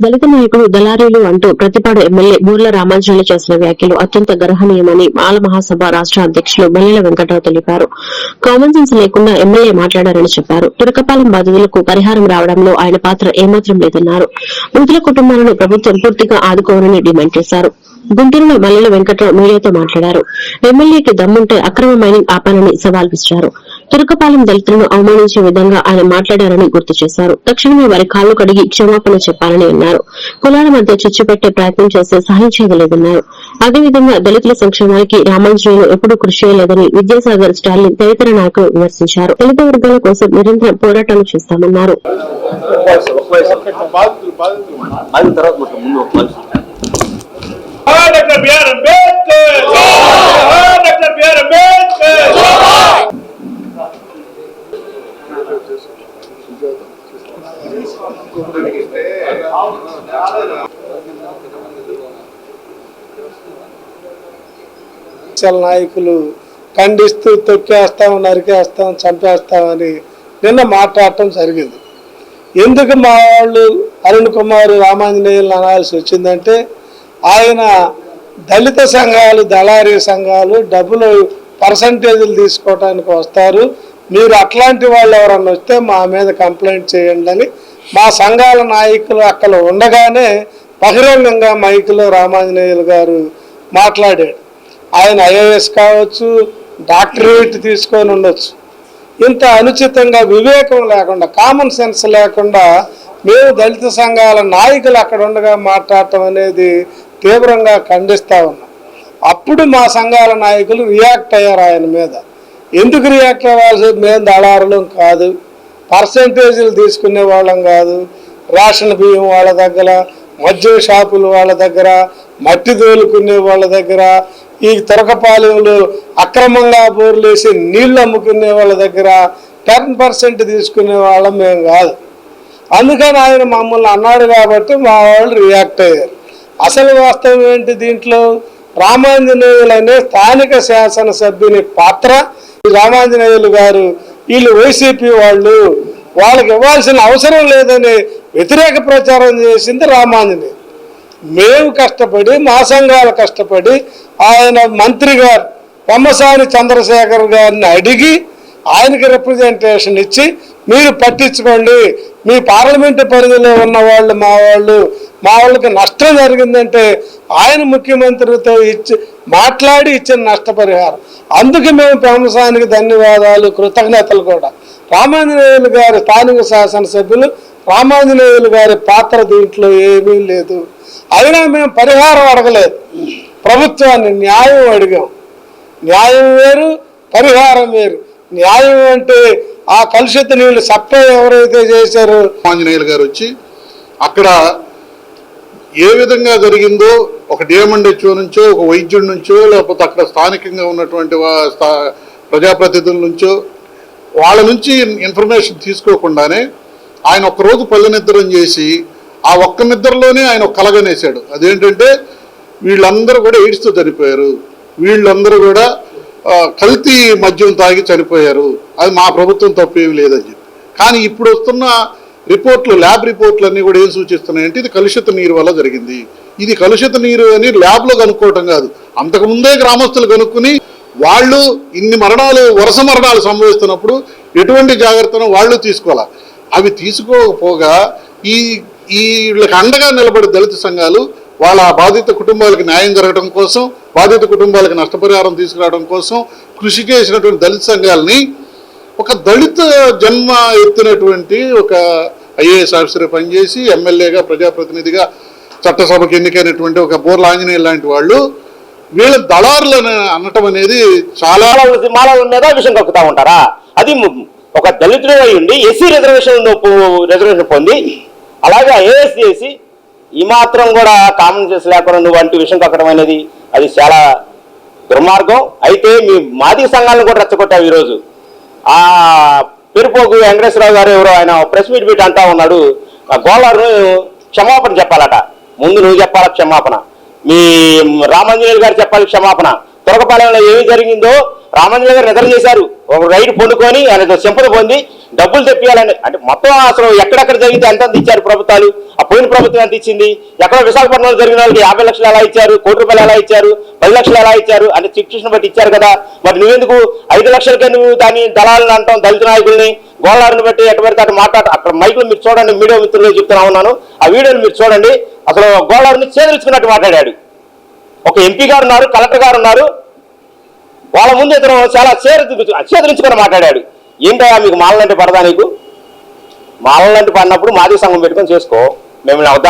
దళిత నాయకుడు దళారీలు అంటూ ప్రతిపాడు ఎమ్మెల్యే బూర్ల రామాంజనేయులు చేసిన వ్యాఖ్యలు అత్యంత గర్హనీయమని మాల మహాసభ రాష్ట అధ్యక్షులు బల్లెల వెంకటరావు తెలిపారు. కామన్ సెన్స్ లేకుండా ఎమ్మెల్యే మాట్లాడారని చెప్పారు. తురకపాలెం బాధితులకు పరిహారం రావడంలో ఆయన పాత్ర ఏమాత్రం లేదన్నారు. మృతుల కుటుంబాలను ప్రభుత్వం పూర్తిగా ఆదుకోవాలని డిమాండ్ చేశారు. గుంటూరులో మల్లెల వెంకటరావు మీడియాతో మాట్లాడారు. ఎమ్మెల్యేకి దమ్ముంటే అక్రమ మైనింగ్ ఆపాలని సవాల్ విసిరారు. తురకపాలెం దళితులను అవమానించే విధంగా ఆయన మాట్లాడారని గుర్తు చేశారు. తక్షణమే వారి కాళ్ళు కడిగి క్షమాపణ చెప్పాలని అన్నారు. కులాల మధ్య చిచ్చు పెట్టే ప్రయత్నం చేస్తే సహించేది లేదన్నారు అదేవిధంగా దళితుల సంక్షేమానికి రామాంజనేయులు ఎప్పుడూ కృషి చేయలేదని విద్యాసాగర్ స్టాలిన్ తదితర నాయకులు విమర్శించారు. దళిత వర్గాల కోసం నిరంతరం పోరాటాలు చేస్తామన్నారు. Doctor BR Ambedkar! Doctor BR పక్షాల నాయకులు ఖండిస్తూ తొక్కేస్తాం నరికేస్తాం చంపేస్తామని నిన్న మాట్లాడటం జరిగింది. ఎందుకు మా వాళ్ళు అరుణ్ కుమార్ రామాంజనేయులు అనాల్సి వచ్చిందంటే ఆయన దళిత సంఘాలు దళారీ సంఘాలు డబ్బులు పర్సంటేజీలు తీసుకోవడానికి వస్తారు. మీరు అట్లాంటి వాళ్ళు ఎవరన్నా వస్తే మా మీద కంప్లైంట్ చేయండి అని మా సంఘాల నాయకులు అక్కడ ఉండగానే బహిరంగంగా మైకులో రామాంజనేయులు గారు మాట్లాడాడు ఆయన ఐఏఎస్ కావచ్చు డాక్టరేట్ తీసుకొని ఉండొచ్చు. ఇంత అనుచితంగా వివేకం లేకుండా కామన్ సెన్స్ లేకుండా మేము దళిత సంఘాల నాయకులు అక్కడ ఉండగా మాట్లాడటం అనేది తీవ్రంగా ఖండిస్తూ ఉన్నాం. అప్పుడు మా సంఘాల నాయకులు రియాక్ట్ అయ్యారు ఆయన మీద. ఎందుకు రియాక్ట్ అవ్వాల్సి మేము దళారులం కాదు. పర్సంటేజీలు తీసుకునే వాళ్ళం కాదు. రేషన్ బియ్యం వాళ్ళ దగ్గర మద్యం షాపులు వాళ్ళ దగ్గర మట్టి తోలుకునే వాళ్ళ దగ్గర ఈ తొరకపాలెంలో అక్రమంగా బోర్లేసి నీళ్ళు అమ్ముకునే వాళ్ళ దగ్గర టెన్ పర్సెంట్ తీసుకునే వాళ్ళం మేము కాదు. అందుకని ఆయన మమ్మల్ని అన్నాడు కాబట్టి మా వాళ్ళు రియాక్ట్ అయ్యారు. అసలు వాస్తవం ఏంటి దీంట్లో? రామాంజనేయులనే స్థానిక శాసనసభ్యుని పాత్ర. రామాంజనేయులు గారు వీళ్ళు వైసీపీ వాళ్ళు వాళ్ళకి ఇవ్వాల్సిన అవసరం లేదని వ్యతిరేక ప్రచారం చేసింది రామాంజనే మేము కష్టపడి మా సంఘాలు కష్టపడి ఆయన మంత్రి గారు పొమ్మసాని చంద్రశేఖర్ గారిని అడిగి ఆయనకి రిప్రజెంటేషన్ ఇచ్చి మీరు పట్టించుకోండి మీ పార్లమెంటు పరిధిలో ఉన్న వాళ్ళు మా వాళ్ళు మా వాళ్ళకి నష్టం జరిగిందంటే ఆయన ముఖ్యమంత్రితో ఇచ్చి మాట్లాడి ఇచ్చిన నష్టపరిహారం. అందుకే మేము పెమ్మసానికి ధన్యవాదాలు కృతజ్ఞతలు కూడా. రామాంజనేయులు గారి స్థానిక శాసనసభ్యులు రామాంజనేయులు గారి పాత్ర దీంట్లో ఏమీ లేదు. అయినా మేము పరిహారం అడగలేదు. ప్రభుత్వాన్ని న్యాయం అడిగాం. న్యాయం వేరు పరిహారం వేరు. న్యాయం అంటే ఆ కలుషిత నీళ్ళు సప్లై ఎవరైతే చేశారో ఆంజనేయులు గారు వచ్చి అక్కడ ఏ విధంగా జరిగిందో ఒక డిఎంఎండ్హెచ్ఓ నుంచో ఒక వైద్యుడి నుంచో లేకపోతే అక్కడ స్థానికంగా ఉన్నటువంటి వా- స్థా- ప్రజాప్రతినిధుల నుంచో వాళ్ళ నుంచి ఇన్ఫర్మేషన్ తీసుకోకుండానే ఆయన ఒక్కరోజు పల్లె నిద్రం చేసి ఆ ఒక్క నిద్రలోనే ఆయన ఒక కలగనేశాడు అదేంటంటే వీళ్ళందరూ కూడా ఎయిడ్స్తో చనిపోయారు. వీళ్ళందరూ కూడా కల్తీ మద్యం తాగి చనిపోయారు. అది మా ప్రభుత్వం తప్పేమి లేదని చెప్పి. కానీ ఇప్పుడు వస్తున్న రిపోర్ట్లు ల్యాబ్ రిపోర్ట్లు అన్నీ కూడా ఏం సూచిస్తున్నాయంటే ఇది కలుషిత నీరు వల్ల జరిగింది. ఇది కలుషిత నీరు అని ల్యాబ్లో కనుక్కోవటం కాదు. అంతకుముందే గ్రామస్తులు కనుక్కుని వాళ్ళు ఇన్ని మరణాలు వరుస మరణాలు సంభవిస్తున్నప్పుడు ఎటువంటి జాగ్రత్తను వాళ్ళు తీసుకోవాలి? అవి తీసుకోకపోగా ఈ ఈ వీళ్ళకి అండగా నిలబడే దళిత సంఘాలు వాళ్ళ బాధిత కుటుంబాలకు న్యాయం జరగడం కోసం బాధిత కుటుంబాలకు నష్టపరిహారం తీసుకురావడం కోసం కృషి చేసినటువంటి దళిత సంఘాలని ఒక దళిత జన్మ ఎత్తినటువంటి ఒక ఐఏఎస్ ఆఫీసర్ పనిచేసి ఎమ్మెల్యేగా ప్రజాప్రతినిధిగా చట్టసభకు ఎన్నికైనటువంటి ఒక బోర్ల ఆంజనేయ లాంటి వాళ్ళు వీళ్ళ దళారులను అనటం అనేది చాలా ఉన్నదా విషయం కక్కుతా ఉంటారా? అది ము- ఒక దళితుడు అయి ఉండి ఎస్సీ రిజర్వేషన్ రిజర్వేషన్ పొంది అలాగే ఐఏఎస్ చేసి ఈ మాత్రం కూడా కామన్ సెన్స్ లేకుండా నువ్వు వంటి విషయం కక్కడం అనేది అది చాలా దుర్మార్గం. అయితే మీ మాదిక సంఘాలను కూడా రెచ్చగొట్టావు ఈరోజు. ఆ పెరుపోగు వెంకటేశ్వరరావు గారు ఎవరో ఆయన ప్రెస్ మీట్ పెట్టి అంటా ఉన్నాడు. ఆ గోళారు క్షమాపణ చెప్పాలట. ముందు నువ్వు చెప్పాలా క్షమాపణ? మీ రామాంజనేయులు గారు చెప్పాలి క్షమాపణ. తురకపాలెంలో ఏమి జరిగిందో రామాంజనేయులు గారు నిద్ర చేశారు ఒక రైడ్ పండుకొని ఆయన సింపద పొంది డబ్బులు తెప్పియాలని అంటే మొత్తం అసలు ఎక్కడెక్కడ జరిగితే ఎంత ఇచ్చారు ప్రభుత్వాలు. ఆ పోయిన ప్రభుత్వం ఎంత ఇచ్చింది? ఎక్కడ విశాఖపట్నంలో జరిగిన వాళ్ళకి యాభై లక్షలు ఎలా ఇచ్చారు? కోటి రూపాయలు ఎలా ఇచ్చారు? పది లక్షలు ఎలా ఇచ్చారు? అంటే శిక్షణ బట్టి ఇచ్చారు కదా. మరి నువ్వెందుకు ఐదు లక్షలకే నువ్వు దాని దళాలను అంటాం దళిత నాయకుల్ని? గోళాలను బట్టి ఎటు పడితే అటు మాట్లాడు. అక్కడ మైకులు మీరు చూడండి మీడియా మిత్రులు చెప్తున్నా ఉన్నాను. ఆ వీడియోని మీరు చూడండి. అసలు గోళాన్ని చేదలుచుకున్నట్టు మాట్లాడాడు. ఒక ఎంపీ గారు ఉన్నారు కలెక్టర్ గారు ఉన్నారు. వాళ్ళ ముందు ఇతను చాలా చేదరించుకొని మాట్లాడాడు. ఏంటయ్యా మీకు మాలలంటే పడదా నీకు? మాలలంటే పడినప్పుడు మాది సంఘం పెట్టుకొని చేసుకో. మేము వద్దా